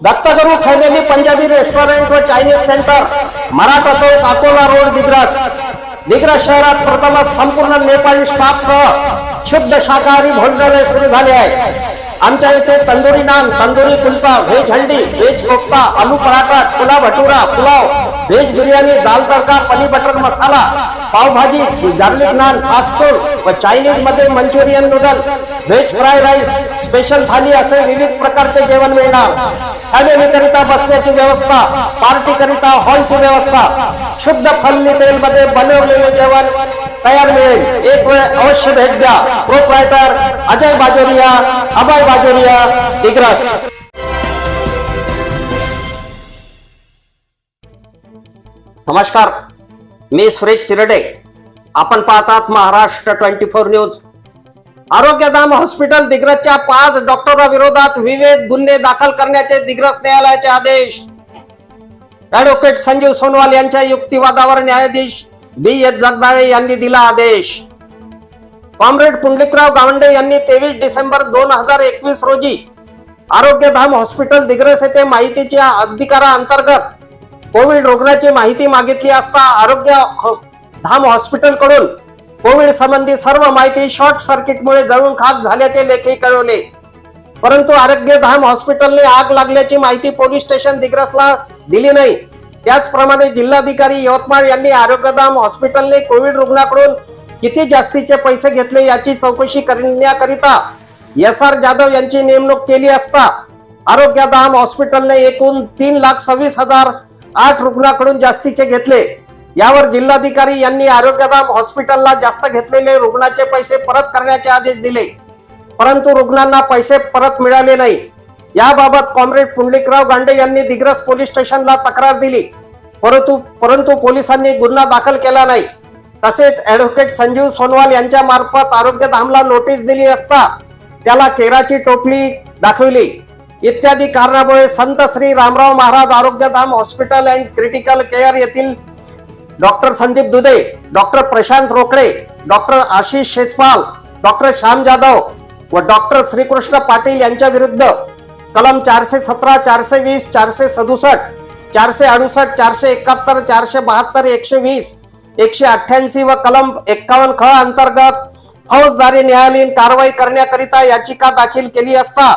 Dattaguru family Punjabi restaurant व Chinese centre Maratha Chowk Akola road Digras. Digras शहरात प्रथमच संपूर्ण नेपाळी स्टाफसह शुद्ध शाकाहारी भोजनालय सुरू झाले आहे. आमच्या इथे tandoori naan tandoori kulcha veg handi veg kofta aloo paratha chhola bhatura pulao veg biryani dal tadka paneer butter masala pav bhaji garlic naan fast food व चायनीजमध्ये Manchurian noodles veg fry rice special thali असे विविध प्रकारचे जेवण मिळणार. Family करिता बसण्याची व्यवस्था पार्टी करिता हॉलची व्यवस्था शुद्ध फल्ली तेल मध्ये बनवलेले जेवण तयार मिळेल. एक वेळ अवश्य भेट द्या. प्रोप्रायटर अजय बाजोरिया अभय बाजोरिया दिग्रस. नमस्कार. मी सुरेश चिरडे. आपण पाहतात Maharashtra twenty four news. Arogyadham hospital दिग्रजच्या पाच डॉक्टरांविरोधात विविध गुन्हे दाखल करण्याचे दिग्रज न्यायालयाचे आदेश. ऍडव्होकेट संजीव सोनवाल यांच्या युक्तिवादावर न्यायाधीश बी एस जगदाळे यांनी दिला आदेश. कॉम्रेड पुंडलिकराव गावंडे यांनी तेवीस डिसेंबर दोन हजार एकवीस रोजी आरोग्यधाम हॉस्पिटल दिग्रस येथे माहितीच्या अधिकाराअंतर्गत कोविड रुग्णाची माहिती मागितली असता आरोग्य धाम हॉस्पिटलकडून कोविड संबंधी सर्व माहिती शॉर्ट सर्किटमुळे जळून खाक झाल्याचे लेखी कळवले. परंतु आरोग्यधाम हॉस्पिटलने आग लागल्याची माहिती पोलीस स्टेशन दिग्रसला दिली नाही. त्याचप्रमाणे जिल्हाधिकारी यवतमाळ यांनी आरोग्यधाम हॉस्पिटलने कोविड रुग्णाकडून किती जास्तीचे पैसे घेतले याची चौकशी करण्याकरिता एस आर जाधव यांची नेमणूक केली असता आरोग्यधाम हॉस्पिटलने एकूण तीन लाख सव्वीस हजार आठ रुग्णाकडून जास्तीचे घेतले. यावर जिल्हाधिकारी यांनी आरोग्यधाम हॉस्पिटलला जास्त घेतलेले रुग्णाचे पैसे परत करण्याचे आदेश दिले. परंतु रुग्णांना पैसे परत मिळाले नाही. याबाबत कॉम्रेड पुंडलिकराव गांडे यांनी दिग्रस पोलीस स्टेशनला तक्रार दिली. परंतु परंतु पोलिसांनी गुन्हा दाखल केला नाही. तसेच ऍडव्होकेट संजीव सोनवाल यांच्या मार्फत आरोग्यधामला नोटीस दिली असता त्याला केराची टोपली दाखविली. इत्यादी कारणामुळे Sant Shri Ramrao Maharaj Arogyadham hospital and critical care येथील doctor Sandeep Dudhe doctor Prashant Rokade doctor Ashish Shejpal doctor Shyam Jadhav व डॉक्टर श्रीकृष्ण पाटील यांच्या विरुद्ध कलम चारशे सतरा चारशे वीस चारशे सदुसष्ट चारशे अडुसष्ट चारशे एकाहत्तर चारशे बहात्तर एकशे वीस एकशे अठ्ठ्याऐंशी व कलम एक्कावन्न ख अंतर्गत फौजदारी न्यायालयीन कारवाई करण्याकरिता याचिका दाखल केली असता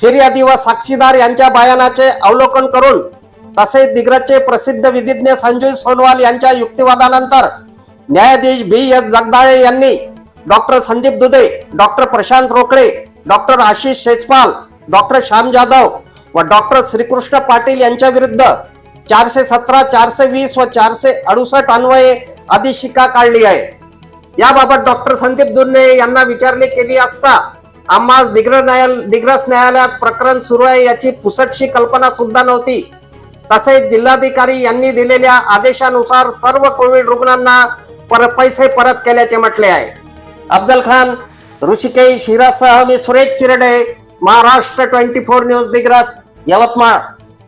फिर्यादी व साक्षीदार यांच्या बयानाचे अवलोकन करून तसेच दिग्रजचे प्रसिद्ध विधिज्ञ संजय सोनवाल यांच्या युक्तिवादानंतर न्यायाधीश बी एस जगदाळे यांनी doctor Sandeep Dudhe doctor Prashant Rokade doctor Ashish Shejpal doctor Shyam Jadhav व डॉक्टर श्रीकृष्ण पाटील यांच्या विरुद्ध चारशे सतरा चारशे वीस व चारशे अडुसष्ट अन्वये अधिशिका काढली आहे. याबाबत डॉक्टर संदीप दुर्ने यांना विचारले केली असता आम्हा दिग्र न्यायाल दिग्रस न्यायालयात प्रकरण सुरू आहे याची पुसटशी कल्पना सुद्धा नव्हती. तसेच जिल्हाधिकारी यांनी दिलेल्या आदेशानुसार सर्व कोविड रुग्णांना पर पैसे परत केल्याचे म्हटले आहे. अफजल खान ऋषिकेश हिरासह मी Suresh Chirde Maharashtra twenty four news Digras Yavatmal.